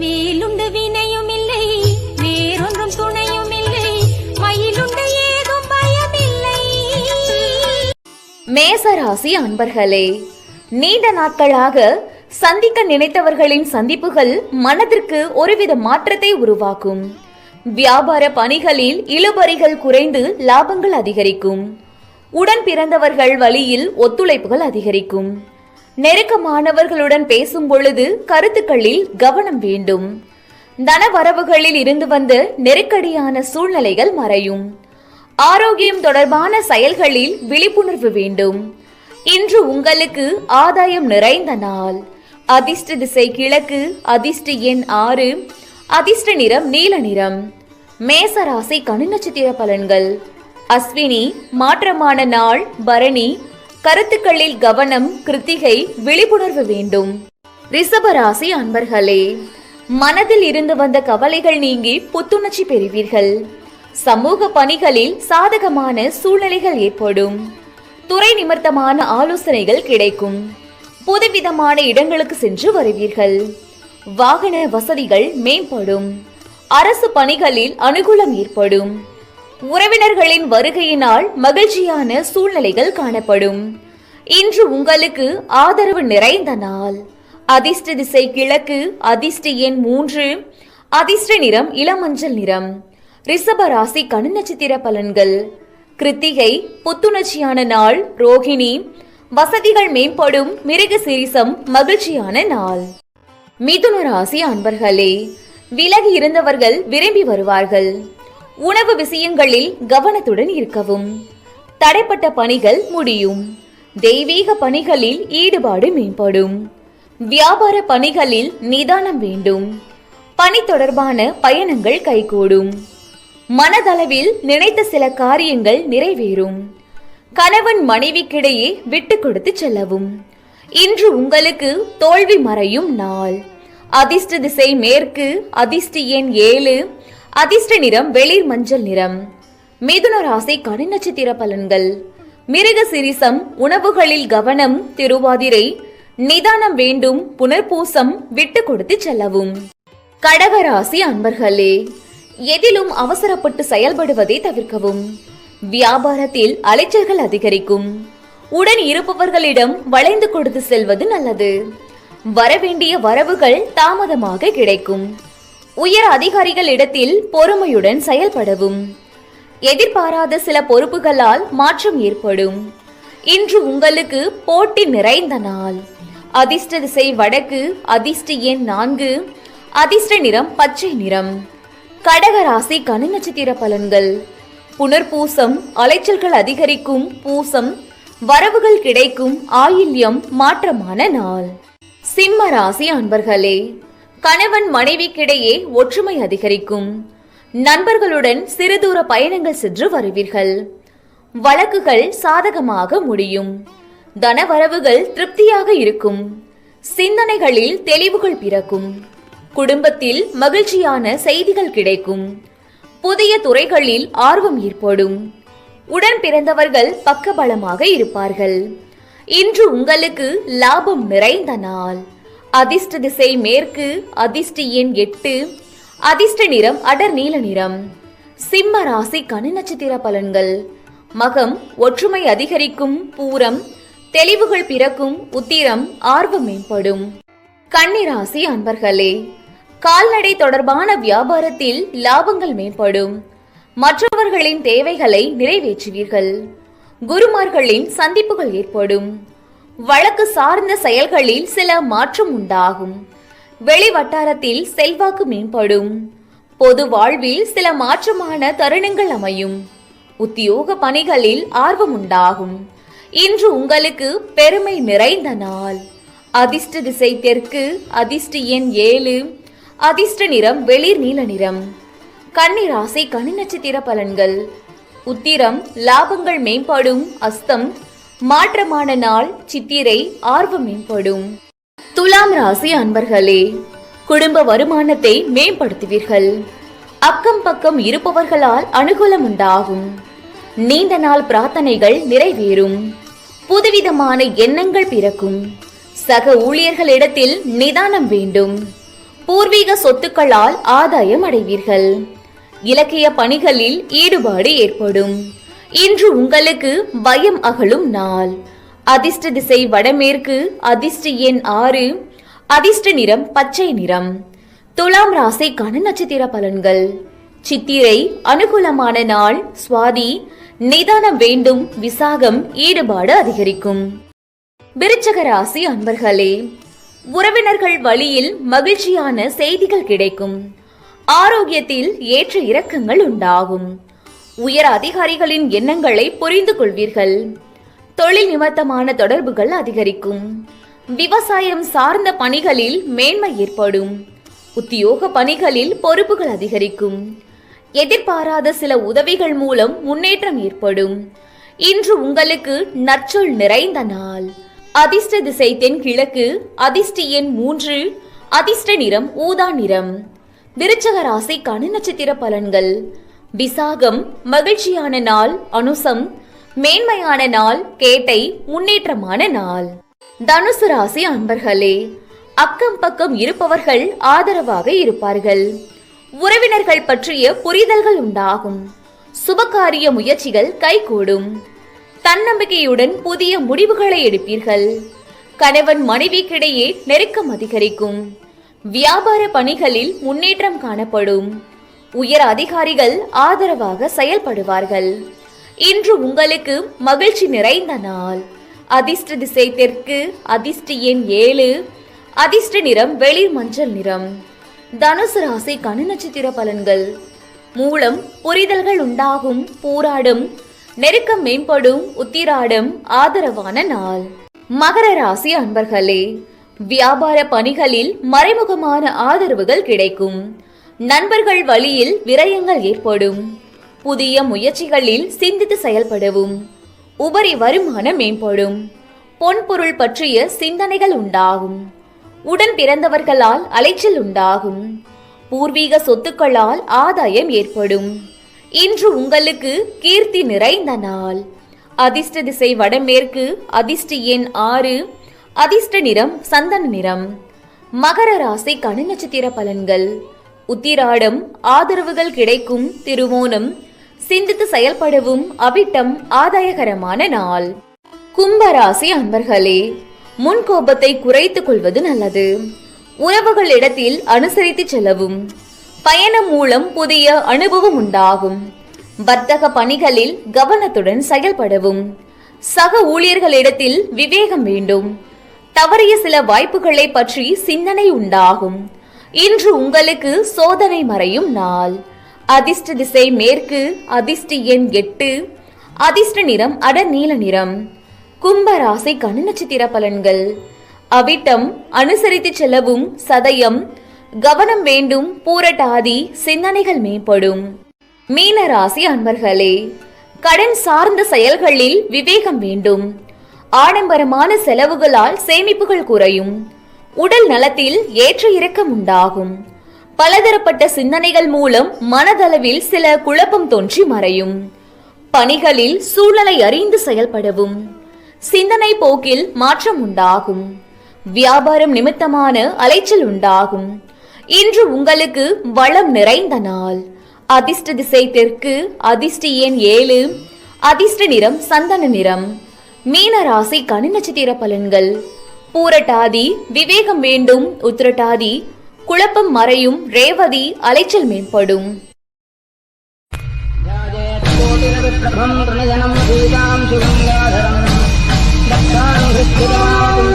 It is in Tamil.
வேலுண்டு வினையும் இல்லை வேறொன்றும் துணையும் இல்லை மயிலுண்டு ஏதும் பயமில்லை. மேசராசி அன்பர்களே நீண்ட நாட்களாக சந்திக்க நினைத்தவர்களின் சந்திப்புகள் மனதிற்கு ஒருவித மாற்றத்தை உருவாக்கும். வியாபார பணிகளில் இழுபறிகள் குறைந்து லாபங்கள் அதிகரிக்கும். உடன் பிறந்தவர்கள் வழியில் ஒத்துழைப்புகள் அதிகரிக்கும். நெருக்கமானவர்களுடன் பேசும் பொழுது கருத்துக்களில் கவனம் வேண்டும். தனவரவுகளில் இருந்து வந்த நெருக்கடியான சூழ்நிலைகள் மறையும். ஆரோக்கியம் தொடர்பான செயல்களில் விழிப்புணர்வு வேண்டும். இன்று உங்களுக்கு ஆதாயம் நிறைந்த நாள். அதிர்ஷ்ட திசை கிழக்கு அதிர்ஷ்ட எண் ஆறு அதிர்ஷ்ட நிறம் நீல நிறம். மேசராசி கனி நட்சத்திர பலன்கள். அஸ்வினி மாற்றமான நாள் பரணி கருத்துக்களில் கவனம் கிருத்திகை விழிப்புணர்வு வேண்டும். ரிஷபராசி அன்பர்களே மனதில் இருந்து வந்த கவலைகள் நீங்கி புத்துணர்ச்சி பெறுவீர்கள். சமூக பணிகளில் சாதகமான சூழ்நிலைகள் ஏற்படும். துறை நிமித்தமான ஆலோசனைகள் கிடைக்கும். புதுவிதமான இடங்களுக்கு சென்று வருவீர்கள். வாகன வசதிகள் மேம்படும். அரசு பணிகளில் அனுகூலம் ஏற்படும். உறவினர்களின் வருகையினால் மகிழ்ச்சியான சூழ்நிலைகள் காணப்படும். இன்று உங்களுக்கு ஆதரவு நிறைந்த நாள். அதிர்ஷ்ட திசை கிழக்கு அதிர்ஷ்ட எண் மூன்று அதிர்ஷ்ட நிறம் இளமஞ்சள் நிறம். ரிஷப ராசி கணு நட்சத்திர பலன்கள். கிருத்திகை புத்துணர்ச்சியான நாள் ரோகிணி. வசதிகள் மேம்படும் மிருக சிரிசம் மகிழ்ச்சியான நாள். மிதுன ராசி அன்பர்களே விலகி இருந்தவர்கள் விரும்பி வருவார்கள். உணவு விஷயங்களில் கவனத்துடன் இருக்கவும். தடைப்பட்ட பணிகள் முடியும். தெய்வீக பணிகளில் ஈடுபாடு மேம்படும். வியாபார பணிகளில் நிதானம் வேண்டும். பணி தொடர்பான பயணங்கள் கைகூடும். மனதளவில் நினைத்த சில காரியங்கள் நிறைவேறும். கணவன் மனைவிக்கிடையே விட்டு கொடுத்து செல்லவும். இன்று உங்களுக்கு தோல்வி மறையும் நாள். அதிர்ஷ்ட திசை மேற்கு அதிர்ஷ்ட எண் ஏழு அதிர்ஷ்ட நிறம் வெளிர் மஞ்சள் நிறம். மிதுன ராசி கனி நட்சத்திர பலன்கள். மிருக சிரிசம் உணவுகளில் கவனம் திருவாதிரை நிதானம் வேண்டும் புனர்பூசம் விட்டு கொடுத்து செல்லவும். கடகராசி அன்பர்களே எதிலும் அவசரப்பட்டு செயல்படுவதை தவிர்க்கவும். வியாபாரத்தில் அலைச்சல்கள் அதிகரிக்கும். உடன் இருப்பவர்களிடம் வளைந்து கொடுத்து செல்வது நல்லது. வரவேண்டிய வரவுகள் தாமதமாக கிடைக்கும். உயர் அதிகாரிகளிடத்தில் பொறுமையுடன் செயல்படவும். எதிர்பாராத சில பொறுப்புகளால் மாற்றம் ஏற்படும். இன்று உங்களுக்கு போட்டி நிறைந்த நாள். அதிர்ஷ்ட திசை வடக்கு அதிர்ஷ்ட எண் நான்கு அதிர்ஷ்ட நிறம் பச்சை நிறம். கடகராசி கனி நட்சத்திர பலன்கள். புனர்பூசம் அலைச்சல்கள் அதிகரிக்கும் பூசம் வரவுகள் கிடைக்கும் ஆயில்யம் மாற்றமான நாள். சிம்ம ராசி அன்பர்களே கணவன் மனைவிக்கிடையே ஒற்றுமை அதிகரிக்கும். நண்பர்களுடன் சிறு தூர பயணங்கள் சென்று வருவீர்கள். வழக்குகள் சாதகமாக முடியும். தனவரவுகள் திருப்தியாக இருக்கும். சிந்தனைகளில் தெளிவுகள் பிறக்கும். குடும்பத்தில் மகிழ்ச்சியான செய்திகள் கிடைக்கும். புதிய துறைகளில் ஆர்வம் ஏற்படும். உடன் பிறந்தவர்கள் பக்கபலமாக இருப்பார்கள். இன்று உங்களுக்கு லாபம் நிறைந்த நாள். அதிர்ஷ்ட திசை மேற்கு அதிர்ஷ்ட எண் எட்டு அதிர்ஷ்ட நிறம் அடர் நீல நிறம். சிம்ம ராசி கனி நட்சத்திர பலன்கள். மகம் ஒற்றுமை அதிகரிக்கும் பூரம் தெளிவுகள் பிறக்கும் உத்திரம் ஆர்வம் மேம்படும். கன்னிராசி அன்பர்களே கால்நடை தொடர்பான வியாபாரத்தில் லாபங்கள் மேம்படும். மற்றவர்களின் தேவைகளை நிறைவேற்றுவீர்கள். குருமார்களின் சந்திப்புகள் ஏற்படும். வழக்கு சார்ந்த செயல்களில் சில மாற்றம் உண்டாகும். வெளி வட்டாரத்தில் செல்வாக்கு மேம்படும். பொது வாழ்வில் சில மாற்றமான தருணங்கள் அமையும். உத்தியோக பணிகளில் ஆர்வம் உண்டாகும் இன்று உங்களுக்கு பெருமை நிறைந்த நாள். அதிர்ஷ்ட திசை தெற்கு அதிர்ஷ்ட எண் ஏழு அதிர்ஷ்ட நிறம் வெளிர் நீல நிறம். கன்னிராசி கனி நட்சத்திர பலன்கள். உத்திரம் லாபங்கள் மேம்படும் அஸ்தம் மாற்றமான நாள் சித்திரை ஆர்வம் மேம்படும். துலாம் ராசி அன்பர்களே குடும்ப வருமானத்தை மேம்படுத்துவீர்கள். அக்கம் பக்கம் இருப்பவர்களால் அனுகூலம் உண்டாகும். நீண்ட நாள் பிரார்த்தனைகள் நிறைவேறும். புதுவிதமான எண்ணங்கள் பிறக்கும். சக ஊழியர்களிடத்தில் நிதானம் வேண்டும். பூர்வீக சொத்துக்களால் ஆதாயம் அடைவீர்கள். இலக்கிய பணிகளில் ஈடுபாடு ஏற்படும். இன்று உங்களுக்கு பயம் அகலும் நாள். அதிர்ஷ்ட திசை வடமேற்கு அதிர்ஷ்ட எண் ஆறு அதிர்ஷ்ட நிறம் பச்சை நிறம். துலாம் ராசிக்கான நட்சத்திர பலன்கள். சித்திரை அனுகூலமான நாள் சுவாதி நிதானம் வேண்டும் விசாகம் ஈடுபாடு அதிகரிக்கும். விருச்சக ராசி அன்பர்களே உறவினர்கள் வழியில் மகிழ்ச்சியான செய்திகள் கிடைக்கும். ஆரோக்கியத்தில் ஏற்ற இறக்கங்கள் உண்டாகும். உயர் அதிகாரிகளின் எண்ணங்களை புரிந்து கொள்வீர்கள். தொழில் நிமித்தமான தொடர்புகள் அதிகரிக்கும். விவசாயம் சார்ந்த பணிகளில் மேன்மை ஏற்படும். உத்தியோக பணிகளில் பொறுப்புகள் அதிகரிக்கும். எதிர்பாராத சில உதவிகள் மூலம் முன்னேற்றம் ஏற்படும். இன்று உங்களுக்கு நற்சொல் நிறைந்த நாள். அதிர்ஷ்ட திசை தென்கிழக்கு அதிர்ஷ்ட எண் மூன்று அதிர்ஷ்ட நிறம் ஊதா நிறம். விருச்சக ராசிக்கான நட்சத்திர பலன்கள். விசாகம் மகிழ்ச்சியான நாள் அனுசம் மேன்மையான நாள் கேட்டை முன்னேற்றமான நாள். தனுசு ராசி அன்பர்களே அக்கம் பக்கம் இருப்பவர்கள் ஆதரவாக இருப்பார்கள். உறவினர்கள் பற்றிய புரிதல்கள் உண்டாகும். சுபகாரிய முயற்சிகள் கைகூடும். தன்னம்பிக்கையுடன் புதிய முடிவுகளை எடுப்பீர்கள். கணவன் மனைவிக்கிடையே நெருக்கம் அதிகரிக்கும். வியாபார பணிகளில் முன்னேற்றம் காணப்படும். உயர் அதிகாரிகள் ஆதரவாக செயல்படுவார்கள். இன்று உங்களுக்கு மகிழ்ச்சி நிறைந்த நாள். அதிர்ஷ்ட திசை தெற்கு அதிர்ஷ்ட எண் ஏழு அதிர்ஷ்ட நிறம் வெளிர் மஞ்சள் நிறம். தனுசு ராசிக்கான நட்சத்திர பலன்கள். மூலம் புரிதல்கள் உண்டாகும் போராடும் நெருக்கம் மேம்படும் உத்திராடும் ஆதரவான நாள். மகர ராசி அன்பர்களே வியாபார பணிகளில் மறைமுகமான ஆதரவுகள் கிடைக்கும். நண்பர்கள் வழியில் விரயங்கள் ஏற்படும். புதிய முயற்சிகளில் சிந்தித்து செயல்படவும். உபரி வருமானம் மேம்படும். பொன்பொருள் பற்றிய சிந்தனைகள் உண்டாகும். உடன் பிறந்தவர்களால் அலைச்சல் உண்டாகும். பூர்வீக சொத்துக்களால் ஆதாயம் ஏற்படும். இன்று உங்களுக்கு கீர்த்தி நிறைந்த நாள். அதிர்ஷ்ட திசை வடமேற்கு அதிர்ஷ்ட எண் ஆறு அதிர்ஷ்ட நிறம் சந்தன நிறம். மகர ராசி கண நட்சத்திர பலன்கள். உத்திராடம் ஆதரவுகள் கிடைக்கும் திருவோணம் சிந்தித்து செயல்படவும் அவிட்டம் ஆதாயகரமான நாள். கும்பராசி அன்பர்களே முன் கோபத்தை குறைத்துக் கொள்வது நல்லது. உறவுகளிடத்தில் அனுசரித்து செல்லவும். பயணம் மூலம் புதிய அனுபவம் உண்டாகும். வர்த்தக பணிகளில் கவனத்துடன் செயல்படவும். சக ஊழியர்களிடத்தில் விவேகம் வேண்டும். தவறிய சில வாய்ப்புகளை பற்றி சிந்தனை உண்டாகும். இன்று உங்களுக்கு சோதனை மறையும் நாள். அதிர்ஷ்ட திசை மேற்கு அதிர்ஷ்ட எண் எட்டு. அதிர்ஷ்ட நிறம் அட நீல நிறம். கும்ப ராசிக்கான நட்சத்திர பலன்கள். அவிட்டம் அனுசரித்து செல்லவும் சதயம். கவனம் வேண்டும் பூரட்டாதி சிந்தனைகள் மேம்படும். மீன ராசி அன்பர்களே கடன் சார்ந்த செயல்களில் விவேகம் வேண்டும். ஆடம்பரமான செலவுகளால் சேமிப்புகள் குறையும். உடல் நலத்தில் ஏற்ற இறக்கம் உண்டாகும். பலதரப்பட்ட சிந்தனைகள் மூலம் மனதளவில் சில குழப்பம் தோன்றி மறையும். பணிகளில் சூழலை அறிந்து செயல்படவும். சிந்தனை போக்கில் மாற்றம் உண்டாகும். வியாபாரம் நிமித்தமான அலைச்சல் உண்டாகும். இன்று உங்களுக்கு வளம் நிறைந்த நாள். அதிர்ஷ்ட திசை தெற்கு அதிர்ஷ்ட எண் ஏழு அதிர்ஷ்ட நிறம் சந்தன நிறம். மீன ராசி கனி நட்சத்திர பலன்கள். பூரட்டாதி விவேகம் வேண்டும் உத்திரட்டாதி குழப்பம் மறையும் ரேவதி அலைச்சல் மேம்படும் பிரபம்